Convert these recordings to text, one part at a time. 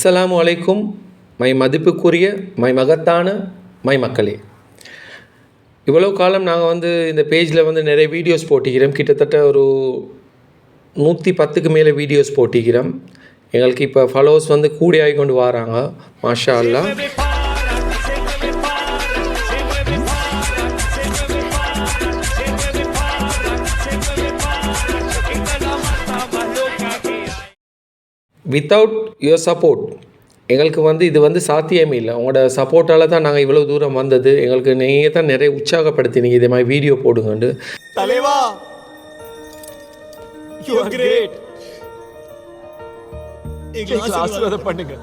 அஸ்ஸலாமு அலைக்கும். மை மதிப்புக்குரிய மை மகத்தான மை மக்களே. இவ்வளோ காலம் நாங்கள் வந்து இந்த பேஜில் வந்து நிறைய வீடியோஸ் போட்டிக்கிறோம். கிட்டத்தட்ட ஒரு நூற்றி பத்துக்கு மேலே வீடியோஸ் போட்டிக்கிறோம். எங்களுக்கு இப்போ ஃபாலோவர்ஸ் வந்து கூடி ஆகி கொண்டு வராங்க. மாஷா அல்லா வித்தவுட் யுவர் சப்போர்ட் எங்களுக்கு வந்து இது வந்து சாத்தியமே இல்லை. உங்களோட சப்போர்ட்டால் தான் நாங்கள் இவ்வளோ தூரம் வந்தது. எங்களுக்கு நீங்கள் தான் நிறைய உற்சாகப்படுத்தினீங்க. இதே மாதிரி வீடியோ போடுங்கண்டு. தலைவா! ஆசீர்வாதம் பண்ணுங்க.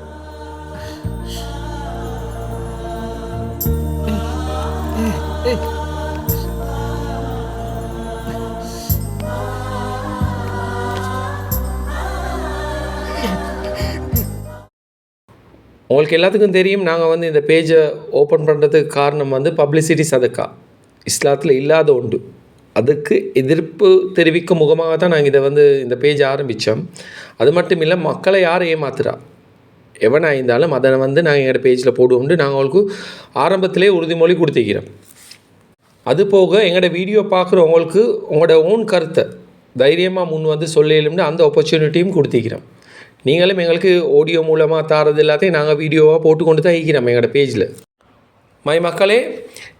உங்களுக்கு எல்லாத்துக்கும் தெரியும் நாங்கள் வந்து இந்த பேஜை ஓப்பன் பண்ணுறதுக்கு காரணம் வந்து பப்ளிசிட்டி சதக்கா. இஸ்லாத்தில் இல்லாத உண்டு அதுக்கு எதிர்ப்பு தெரிவிக்கும் முகமாக தான் நாங்கள் இதை வந்து இந்த பேஜ் ஆரம்பித்தோம் அது மட்டும் இல்லை மக்களை யார் ஏமாத்துறா? எவனாக இருந்தாலும் அதை வந்து நாங்கள் எங்களோட பேஜில் போடுவோம்னு நாங்கள் அவங்களுக்கு ஆரம்பத்திலே உறுதிமொழி கொடுத்துக்கிறோம் அது போக எங்களோட வீடியோ பார்க்குறவங்களுக்கு உங்களோட ஓன் கருத்தை தைரியமாக முன் வந்து சொல்லலும்னு அந்த ஆப்பர்ச்சுனிட்டியும் கொடுத்துக்கிறோம் நீங்களும் எங்களுக்கு ஆடியோ மூலமாக தாரது எல்லாத்தையும் நாங்கள் வீடியோவாக போட்டு கொண்டு தான் இருக்கிறோம் எங்களோட பேஜில் மை மக்களே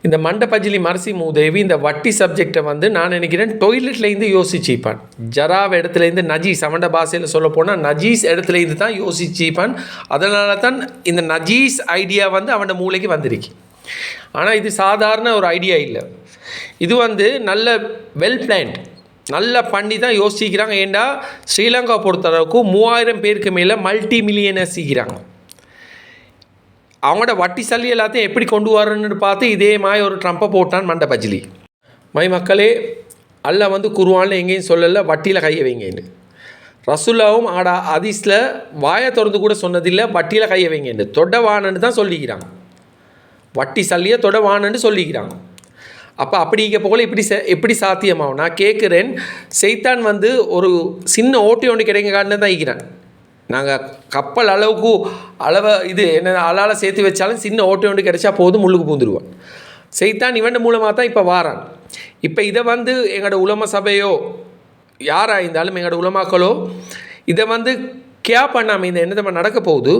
இந்த மண்டபஜிலி மரசி மூதேவி இந்த வட்டி சப்ஜெக்டை வந்து நான் நினைக்கிறேன் டொய்லெட்லேருந்து யோசிச்சுப்பான். ஜராவ் இடத்துலேருந்து நஜீஸ் அவண்ட பாஷையில் சொல்ல போனால் நஜீஸ் இடத்துலேருந்து தான் யோசிச்சுப்பான். அதனால தான் இந்த நஜீஸ் ஐடியா வந்து அவனோட மூளைக்கு வந்திருக்கு. ஆனால் இது சாதாரண ஒரு ஐடியா இல்லை. இது வந்து நல்ல வெல் பிளான்ட் நல்லா பண்ணி தான் யோசிக்கிறாங்க. ஏண்டா? ஸ்ரீலங்கா பொறுத்தளவுக்கு மூவாயிரம் பேருக்கு மேலே மல்டி மில்லியனர்ஸ் சீக்கிறாங்க அவங்களோட வட்டி சல்லி எல்லாத்தையும் எப்படி கொண்டு வரணும்னு பார்த்து இதே மாதிரி ஒரு ட்ரம்ப்பை போட்டான் மண்ட பஜ்லி மை மக்களே அல்ல வந்து குருவானில் எங்கேயும் சொல்லலை வட்டியில் கையை வைங்கன்னு ரசுல்லாவும் ஆடா அதிஸில் வாயை திறந்து கூட சொன்னதில்லை வட்டியில் கையை வைங்கன்னு தொட வானன்னு தான் சொல்லிக்கிறாங்க. வட்டி சல்லியை தொட வானன்னு சொல்லிக்கிறாங்க. அப்போ அப்படி இங்கே போகல இப்படி எப்படி சாத்தியமாகும். நான் கேட்குறேன் செய்தான் வந்து ஒரு சின்ன ஓட்டி ஒன்று கிடைக்க காட்டினு தான் இருக்கிறேன். நாங்கள் கப்பல் அளவுக்கு அளவை இது என்ன அலால் சேர்த்து வச்சாலும் சின்ன ஓட்டி ஒன்று கிடைச்சா போதும் முள்ளுக்கு பூந்துருவான். செய்தான் இவன் மூலமாக தான் இப்போ வாரான். இப்போ இதை வந்து எங்களோட உலம சபையோ யாராக இருந்தாலும் எங்களோட உலமாக்களோ இதை வந்து கே பண்ணாமல் இந்த என்ன நடக்க போகுது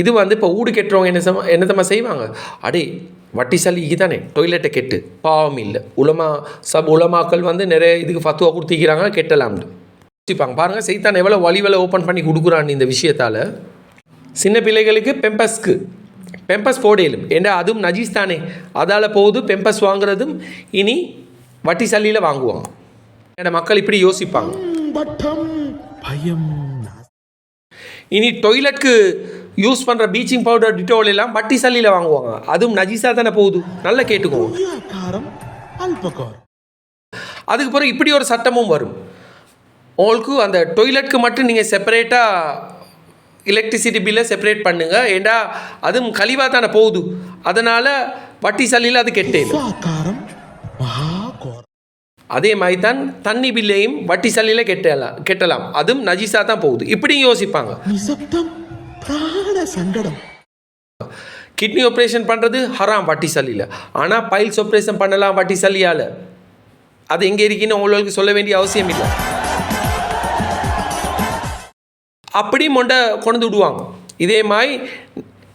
இது வந்து இப்போ ஊடு கெட்டுறவங்க என்ன சம என்னத்தம்மா செய்வாங்க? அடே வட்டி சலிக்கு தானே டொய்லெட்டை கெட்டு. பாவம் இல்லை. உலமா சப் உலமாக்கள் வந்து நிறைய இதுக்கு ஃபத்துவா கொடுத்திக்கிறாங்க கெட்டலாம்னு. யோசிப்பாங்க. பாருங்கள் செய்தான் எவ்வளோ வழிவலை ஓப்பன் பண்ணி கொடுக்குறான்னு இந்த விஷயத்தால். சின்ன பிள்ளைகளுக்கு பெம்பஸ்க்கு பெம்பஸ் போடையிலும் ஏன்னா அதுவும் நஜீஸ் தானே? அதால் போகுது பெம்பஸ் வாங்குறதும் இனி வட்டி சல்லியில் வாங்குவாங்க. ஏன்னா மக்கள் இப்படி யோசிப்பாங்க. பயம். இனி டொய்லெட்க்கு யூஸ் பண்ணுற ப்ளீச்சிங் பவுடர் டிட்டோல் எல்லாம் வட்டி சல்லியில் வாங்குவாங்க. அதுவும் நஜீஸாக தானே போகுது. நல்லா கேட்டுக்கோங்க அதுக்கு பிறகு இப்படி ஒரு சட்டமும் வரும். உங்களுக்கு அந்த டொய்லெட்க்கு மட்டும் நீங்கள் செப்பரேட்டாக எலக்ட்ரிசிட்டி பில்லை செப்பரேட் பண்ணுங்கள் ஏண்டா அதுவும் கழிவாக தானே போகுது. அதனால் வட்டி சல்லியில் அது மகாகோரம் அதே மாதிரி தான் தண்ணி பில்லையும் வட்டி சல்லியில் கெட்டலாம் கெட்டலாம். அதுவும் நஜீஸாக தான் போகுது. இப்படியும் யோசிப்பாங்க. சங்கடம். கிட்னி ஆப்ரேஷன் பண்ணுறது ஹராம் வட்டி சல்லியில் ஆனால் பைல்ஸ் ஆப்ரேஷன் பண்ணலாம் வட்டி சல்லியால். அது எங்கே இருக்குன்னு உங்களுக்கு சொல்ல வேண்டிய அவசியம் இல்லை. அப்படி மொண்டை கொண்டு விடுவாங்க. இதே மாதிரி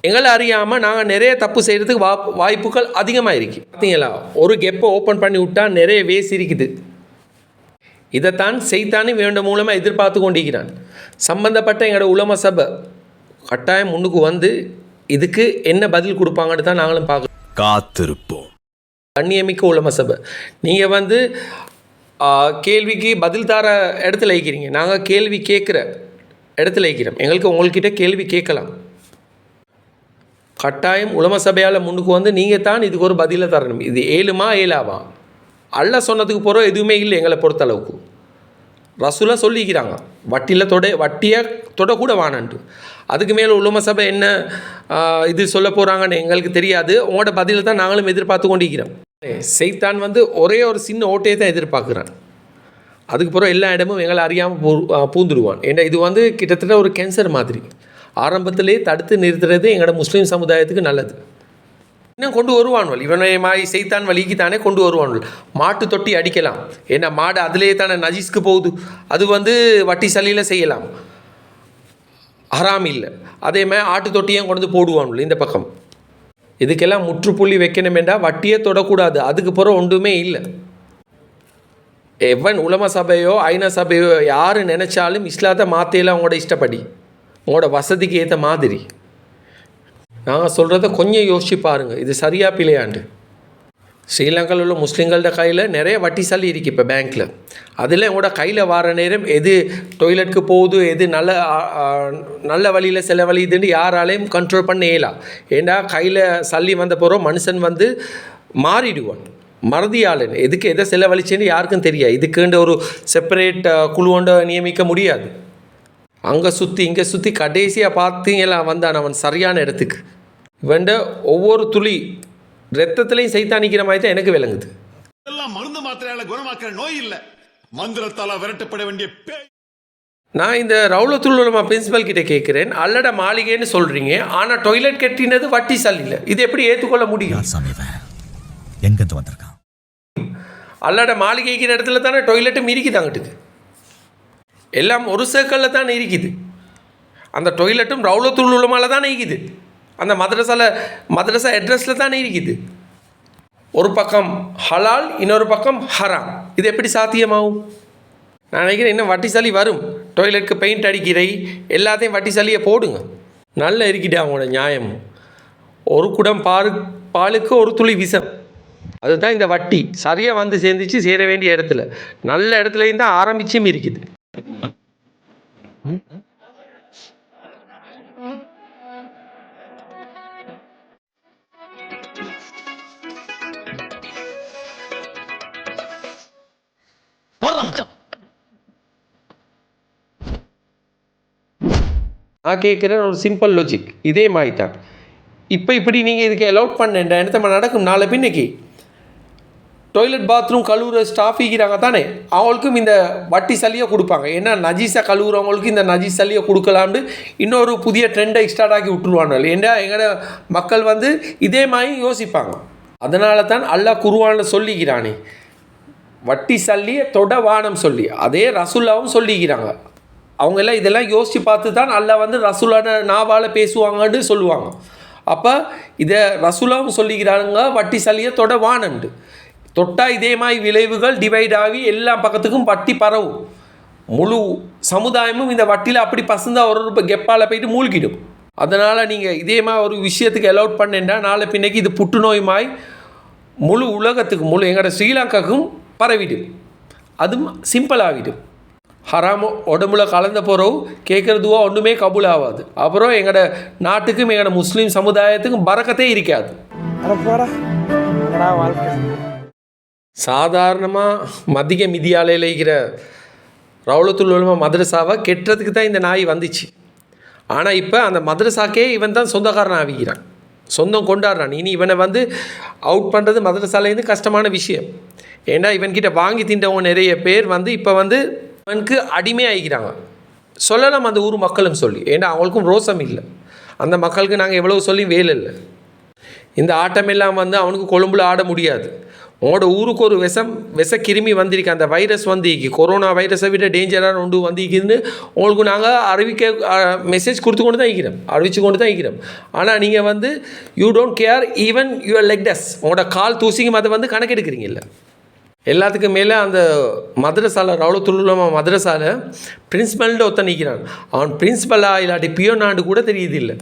எங்களை அறியாமல் நாங்கள் நிறைய தப்பு செய்கிறதுக்கு வா வாய்ப்புகள் அதிகமாக இருக்கு பார்த்தீங்களா ஒரு கெப்பை ஓப்பன் பண்ணி விட்டால் நிறைய வேஸ் இருக்குது. இதைத்தான் செய்தானே வேண்ட மூலமாக எதிர்பார்த்து கொண்டிருக்கிறான். சம்பந்தப்பட்ட எங்களோட உலம சபை கட்டாயம் முன்னுக்கு வந்து இதுக்கு என்ன பதில் கொடுப்பாங்கன்னு தான் நாங்களும் பார்க்குறோம். காத்திருப்போம். கண்ணியமிக்க உலம சபை. நீங்கள் வந்து கேள்விக்கு பதில் தர இடத்துல இருக்கிறீங்க நாங்கள் கேள்வி கேட்குற இடத்துல இருக்கிறோம் எங்களுக்கு உங்கள்கிட்ட கேள்வி கேட்கலாம். கட்டாயம் உலம சபையால் முன்னுக்கு வந்து நீங்கள் தான் இதுக்கு ஒரு பதிலை தரணும். இது ஏழுமா ஏழாவா? அல்ல சொன்னதுக்கு போகிற எதுவுமே இல்லை எங்களை பொறுத்தளவுக்கு. ரசூலாக சொல்லிக்கிறாங்க வட்டியில் தொட வட்டியை தொடக்கூட வானன்ட்டு அதுக்கு மேலே உலம சபை என்ன இது சொல்ல போகிறாங்கன்னு எங்களுக்கு தெரியாது. உங்களோட பதிலை தான் நாங்களும் எதிர்பார்த்து கொண்டிருக்கிறோம். செய்தான் வந்து ஒரே ஒரு சின்ன ஓட்டையை தான் எதிர்பார்க்குறான். அதுக்கு பிறகு எல்லா இடமும் எங்களை அறியாமல் பூ பூந்துடுவான். ஏன்னா இது வந்து கிட்டத்தட்ட ஒரு கேன்சர் மாதிரி. ஆரம்பத்திலே தடுத்து நிறுத்துறது எங்களோட முஸ்லீம் சமுதாயத்துக்கு நல்லது. இன்னும் கொண்டு வருவான்வள் இவனை மாய் செய்தான் வழிக்கு தானே கொண்டு வருவான்வள் மாட்டு தொட்டி அடிக்கலாம். ஏன்னா மாடு அதிலே தானே நஜீஸ்க்கு போகுது. அது வந்து வட்டி சளியில் செய்யலாம். ஹராம் இல்லை. அதே மாதிரி ஆட்டு தொட்டியும் கொண்டு வந்து இந்த பக்கம். இதுக்கெல்லாம் முற்றுப்புள்ளி வைக்கணுமெண்டா வட்டியே தொடக்கூடாது. அதுக்கு பிறகு ஒன்றுமே இல்லை. எவன் உலம சபையோ ஐநா சபையோ யார் நினச்சாலும் இஸ்லாத்தை மாற்றியெல்லாம் அவங்களோட இஷ்டப்படி. உங்களோட வசதிக்கு ஏற்ற மாதிரி. நாங்கள் சொல்கிறத கொஞ்சம் யோசிச்சு பாருங்கள் இது சரியா பிள்ளையாண்டு ஸ்ரீலங்காவில் உள்ள முஸ்லீம்களோட கையில் நிறைய வட்டி சளி இருக்குது இப்போ பேங்க்கில் அதில் உங்களோட கையில் வர நேரம் எது டொய்லெட்டுக்கு போகுது எது நல்ல நல்ல வழியில் செலவழியுதுன்னு யாராலையும் கண்ட்ரோல் பண்ண இயலாம் ஏண்டா கையில் சல்லி வந்த போகிறோம் மனுஷன் வந்து மாறிடுவான். மறதியாளன். எதுக்கு எதை செலவழிச்சேன்னு யாருக்கும் தெரியாது. இதுக்குன்ற ஒரு செப்பரேட் குழுவொண்ட நியமிக்க முடியாது. அங்கே சுற்றி இங்கே சுற்றி கடைசியாக பார்த்தீங்களா வந்தான் அவன் சரியான இடத்துக்கு. இவன்ட ஒவ்வொரு துளி ரத்தத்துலேயும் சைத்தானிக்கிற மாதிரி தான் எனக்கு விளங்குது. இதெல்லாம் மருந்து மாத்திரையால குணமாக்குற நோய் இல்ல. மந்திரத்தால விரட்டப்பட வேண்டிய பேய் நான் இந்த ரவுலத்துள்ளமா பிரின்சிபல் கிட்ட கேட்குறேன் அல்லட மாளிகைன்னு சொல்கிறீங்க ஆனால் டொய்லெட் கட்டினது வட்டி சல்லியில் இது எப்படி ஏற்றுக்கொள்ள முடியும்? எங்கிருந்து வந்திருக்கான்? அல்லட மாளிகைக்கிற இடத்துல தானே டொய்லெட்டும் இருக்குது அங்கிட்டுக்கு? எல்லாம் ஒரு சேக்கலில் தான் இருக்குது அந்த டொய்லெட்டும் ரவுலத்துள் உலமாவில் தான் இருக்குது அந்த மதரசாவில் மதரசா அட்ரஸில் தான் இருக்குது ஒரு பக்கம் ஹலால் இன்னொரு பக்கம் ஹராம் இது எப்படி சாத்தியமாகும்? நான் நினைக்கிறேன் இன்னும் வட்டிசாலி வரும். டொய்லெட்டுக்கு பெயிண்ட் அடிக்கிறை எல்லாத்தையும் வட்டிசாலியை போடுங்க. நல்லா இருக்கிட்டே அவங்களோட நியாயம். ஒரு குடம் பாரு பாலுக்கு ஒரு துளி விஷம். அதுதான் இந்த வட்டி. சரியாக வந்து சேர்ந்துச்சு சேர வேண்டிய இடத்துல. நல்ல இடத்துலையும் தான் ஆரம்பிச்சும் இருக்குது. நான் கேட்குறேன் ஒரு சிம்பிள் லாஜிக் இதே மாதிரி தான். இப்போ இப்படி நீங்கள் இதுக்கு அலோட் பண்ணேன்டா என்ன நடக்கும்? நாளை பின்னைக்கு. டாய்லெட் பாத்ரூம் கழுவுற ஸ்டாஃப் இருக்கிறாங்க தானே? அவங்களுக்கும் இந்த வட்டி சல்லியை கொடுப்பாங்க. ஏன்னா நஜீஸாக கழுவுறவங்களுக்கு இந்த நஜீஸ் சல்லியை கொடுக்கலாம்னு இன்னொரு புதிய ட்ரெண்டை ஸ்டார்ட் ஆக்கி விட்டுருவாங்க ஏன்னா எங்களோட மக்கள் வந்து இதே மாதிரி யோசிப்பாங்க. அதனால தான் அல்லா குருவான்னு சொல்லிக்கிறானே. வட்டி சல்லியை தொட வானம் சொல்லி. அதே ரசுல்லாவும் சொல்லிக்கிறாங்க. அவங்க எல்லாம் இதெல்லாம் யோசித்து பார்த்து தான் அல்லா வந்து ரசுல்லான நாவால் பேசுவாங்கன்னு சொல்லுவாங்க. அப்போ இதை ரசுல்லாவும் சொல்லிக்கிறாங்க வட்டி சல்லியை தொட வானண்டு தொட்டா இதே மாதிரி விளைவுகள் டிவைட் ஆகி எல்லா பக்கத்துக்கும் வட்டி பரவும். முழு சமுதாயமும் இந்த வட்டியில் அப்படி பசந்தா ஒரு ரூபாய் கெப்பால் போயிட்டு மூழ்கிடும். அதனால் நீங்கள் இதே மாதிரி ஒரு விஷயத்துக்கு அலோட் பண்ணேன்னா நாளை பின்னைக்கு இது புற்றுநோயுமாய் முழு உலகத்துக்கு முழு எங்களோட ஸ்ரீலங்காக்கும் பரவிடும். அதுவும் சிம்பிள் ஹராமோ உடம்புல கலந்த பிறகு கேட்குறதுவோ ஒன்றுமே கபூல் ஆகாது அப்புறம் எங்களோட நாட்டுக்கும் எங்களோட முஸ்லீம் சமுதாயத்துக்கும் பறக்கத்தே இருக்காது. வாழ்க்கை? சாதாரணமாக மதிக மிதியாலையில் இருக்கிற ரவுலத்துல் உலமா மதரசாவை கெட்டுறதுக்கு தான் இந்த நாய் வந்துச்சு. ஆனால் இப்போ அந்த மதரசாக்கே இவன் தான் சொந்தக்காரன் ஆவிக்கிறான் சொந்தம் கொண்டாடுறான். இனி இவனை வந்து அவுட் பண்ணுறது மதரசாலேருந்து கஷ்டமான விஷயம். ஏன்னா இவன்கிட்ட வாங்கி தின்றவங்க நிறைய பேர் வந்து இப்போ வந்து இவனுக்கு அடிமை ஆகிக்கிறாங்க. சொல்லலாம் அந்த ஊர் மக்களும் சொல்லி. ஏன்னா அவங்களுக்கும் ரோசம் இல்லை. அந்த மக்களுக்கு நாங்கள் எவ்வளோ சொல்லி வேலை இல்லை. இந்த ஆட்டமெல்லாம் வந்து அவனுக்கு கொழும்புல ஆட முடியாது. உங்களோட ஊருக்கு ஒரு விஷம் விஷ கிருமி வந்திருக்கு. அந்த வைரஸ் வந்திருக்கு. கொரோனா வைரஸை விட டேஞ்சராக ஒன்று வந்திருக்குதுன்னு உங்களுக்கு நாங்கள் அறிவிக்க மெசேஜ் கொடுத்து கொண்டு தான் இருக்கிறோம். அறிவித்து கொண்டு தான் இருக்கிறோம். ஆனால் நீங்கள் வந்து you don't care even your leg dust உங்களோட கால் தூசிக்கும் அதை வந்து கணக்கெடுக்கிறீங்கல்ல எல்லாத்துக்கும் மேலே அந்த மதரசாவில் ரவுல துல்லுலமா மதரசாவில் பிரின்ஸ்பல்ட்டு ஒருத்தன் நிற்கிறான் அவன் பிரின்ஸ்பலாக இல்லாட்டி பியோனாண்டு கூட தெரியுது இல்லை.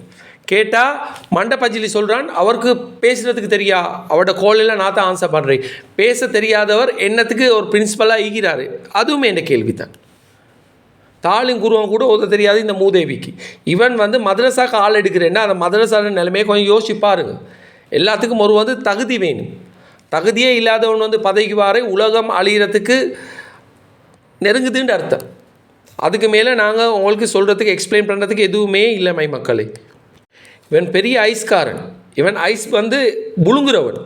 கேட்டால் மண்டபஜிலி சொல்கிறான் அவருக்கு பேசுகிறதுக்கு தெரியா? அவட கோலையில் நான் தான் ஆன்சர் பண்ணுறேன் பேச தெரியாதவர் என்னத்துக்கு ஒரு பிரின்ஸிபலாக ஈகிறாரு? அதுவுமே என்ன கேள்வி தான் தாளின் குருவம் கூட ஒத தெரியாது இந்த மூதேவிக்கு. இவன் வந்து மதரசாக்கு ஆள் எடுக்கிறேன்னா அந்த மதரசான நிலைமையை கொஞ்சம் யோசிச்சு பாருங்க. எல்லாத்துக்கும் ஒரு வந்து தகுதி வேணும். தகுதியே இல்லாதவன் வந்து பதவிக்குவாரே உலகம் அழிகிறதுக்கு நெருங்குதுன்ற அர்த்தம். அதுக்கு மேலே நாங்கள் உங்களுக்கு சொல்கிறதுக்கு எக்ஸ்பிளைன் பண்ணுறதுக்கு எதுவுமே இல்லை மை மக்களை. இவன் பெரிய ஐஸ்காரன். இவன் ஐஸ் வந்து புழுங்குறவன்.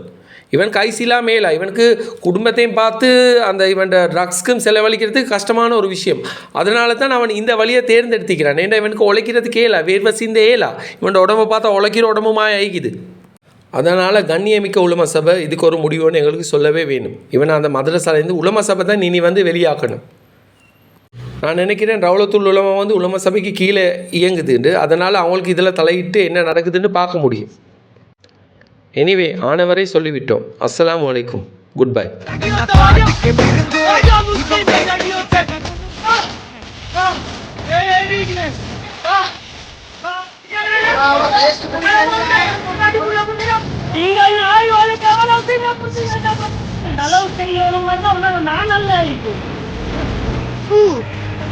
ஐஸ் இல்லாமல் இல்லை இவனுக்கு குடும்பத்தையும் பார்த்து அந்த இவன் ட்ரக்ஸ்க்கும் செலவழிக்கிறதுக்கு கஷ்டமான ஒரு விஷயம். அதனால தான் அவன் இந்த வழியை தேர்ந்தெடுத்திக்கிறான். ஏன்னா இவனுக்கு உழைக்கிறதுக்கே இல்லை வேர்வை சிந்தே இல்லை இவன் உடம்பை பார்த்தா உழைக்கிற உடம்புமாய் ஆகிக்குது. அதனால் கண்ணியமிக்க உலம சபை இதுக்கு ஒரு முடிவுன்னு எங்களுக்கு சொல்லவே வேணும் இவன் அந்த மதுரை மதரசாலேருந்து உலம சபை தான் நீ வந்து வெளியாக்கணும். நான் நினைக்கிறேன் ரவுலத்துல் உலமா வந்து உலம சபைக்கு கீழே இயங்குதுண்டு அதனால் அவங்களுக்கு இதில் தலையிட்டு என்ன நடக்குதுன்னு பார்க்க முடியும். எனிவே ஆனவரை சொல்லிவிட்டோம். அஸ்லாம் வலைக்கும் குட் பை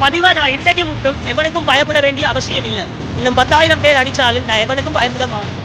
பதிவா நான் இன்றைக்கு மட்டும் எவனுக்கும் பயப்பட வேண்டிய அவசியம் இல்லை. இன்னும் பத்தாயிரம் பேர் அடிச்சாலும் நான் எவனுக்கும் பயப்பட மாட்டேன்.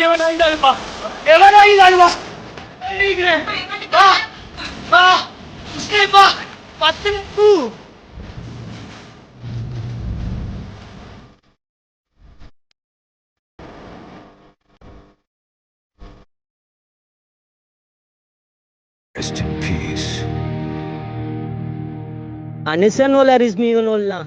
देवानाई दालमा देवानाई दालमा ठीक है वाह वाह उसके वाह पत्ते तू Rest in peace. Anisan wala Rizmi wala.